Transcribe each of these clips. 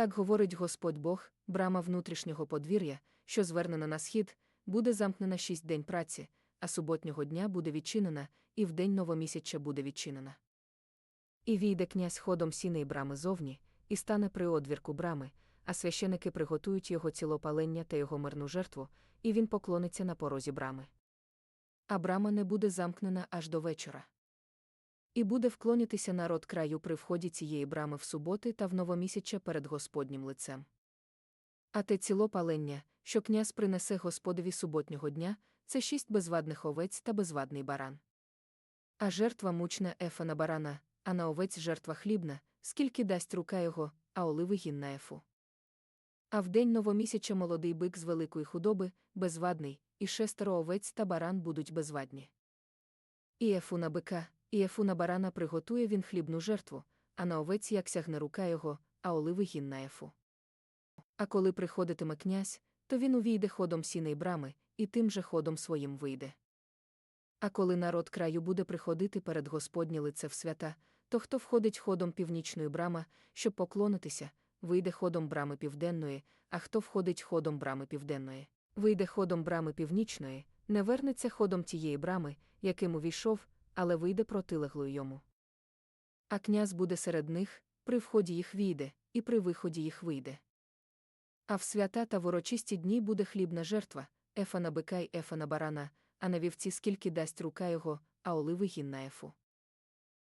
Так говорить Господь Бог, брама внутрішнього подвір'я, що звернена на схід, буде замкнена шість день праці, а суботнього дня буде відчинена, і в день новомісяча буде відчинена. І війде князь ходом сіней брами зовні, і стане при одвірку брами, а священики приготують його цілопалення та його мирну жертву, і він поклониться на порозі брами. А брама не буде замкнена аж до вечора. І буде вклонятися народ краю при вході цієї брами в суботи та в новомісяча перед Господнім лицем. А те цілопалення, що князь принесе Господові суботнього дня, це шість безвадних овець та безвадний баран. А жертва мучна ефа на барана, а на овець жертва хлібна, скільки дасть рука його, а оливи гін на ефу. А в день новомісяча молодий бик з великої худоби, безвадний, і шестеро овець та баран будуть безвадні. І ефу на бика, і ефу на барана приготує він хлібну жертву, а на овець як сягне рука його, а оливи гін на ефу. А коли приходитиме князь, то він увійде ходом сіней брами, і тим же ходом своїм вийде. А коли народ краю буде приходити перед Господнє лице в свята, то хто входить ходом північної брами, щоб поклонитися, вийде ходом брами південної, а хто входить ходом брами південної, вийде ходом брами північної, не вернеться ходом тієї брами, яким увійшов, але вийде протилеглою йому. А князь буде серед них, при вході їх війде, і при виході їх вийде. А в свята та ворочисті дні буде хлібна жертва, ефа на бика й ефа на барана, а на вівці скільки дасть рука його, а оливи гін на ефу.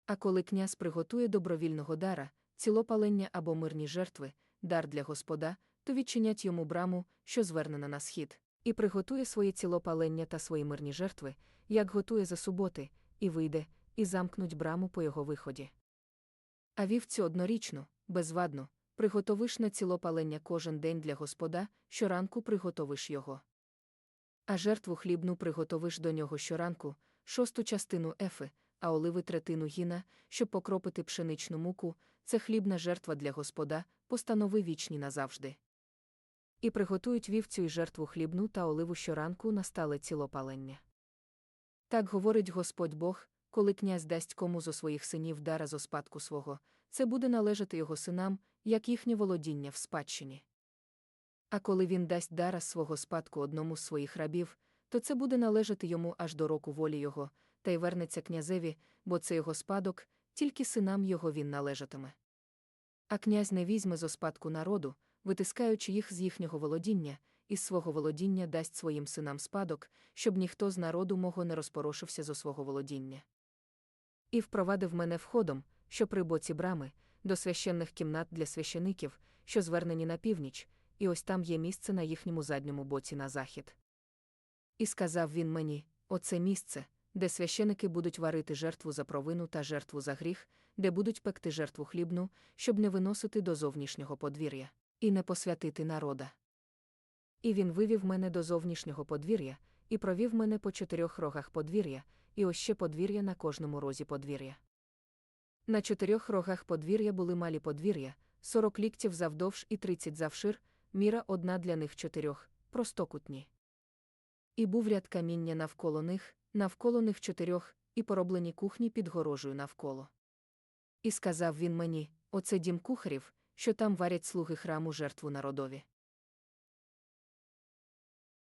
А коли князь приготує добровільного дара, цілопалення або мирні жертви, дар для Господа, то відчинять йому браму, що звернена на схід, і приготує своє цілопалення та свої мирні жертви, як готує за суботи, і вийде, і замкнуть браму по його виході. А вівцю однорічну, безвадну, приготовиш на цілопалення кожен день для Господа, щоранку приготовиш його. А жертву хлібну приготовиш до нього щоранку, шосту частину ефи, а оливи третину гіна, щоб покропити пшеничну муку, це хлібна жертва для Господа, постанови вічні назавжди. І приготують вівцю й жертву хлібну та оливу щоранку на стале цілопалення. Так говорить Господь Бог, коли князь дасть кому зо своїх синів дара зо спадку свого, це буде належати його синам, як їхнє володіння в спадщині. А коли він дасть дара свого спадку одному з своїх рабів, то це буде належати йому аж до року волі його, та й вернеться князеві, бо це його спадок, тільки синам його він належатиме. А князь не візьме зо спадку народу, витискаючи їх з їхнього володіння, із свого володіння дасть своїм синам спадок, щоб ніхто з народу мого не розпорошився зо свого володіння. І впровадив мене входом, що при боці брами, до священних кімнат для священиків, що звернені на північ, і ось там є місце на їхньому задньому боці на захід. І сказав він мені: оце місце, де священики будуть варити жертву за провину та жертву за гріх, де будуть пекти жертву хлібну, щоб не виносити до зовнішнього подвір'я, і не посвятити народа. І він вивів мене до зовнішнього подвір'я, і провів мене по чотирьох рогах подвір'я, і ось ще подвір'я на кожному розі подвір'я. На чотирьох рогах подвір'я були малі подвір'я, сорок ліктів завдовж і тридцять завшир, міра одна для них чотирьох, простокутні. І був ряд каміння навколо них, навколо них чотирьох, і пороблені кухні під горожею навколо. І сказав він мені: Оце дім кухарів, що там варять слуги храму жертву народові.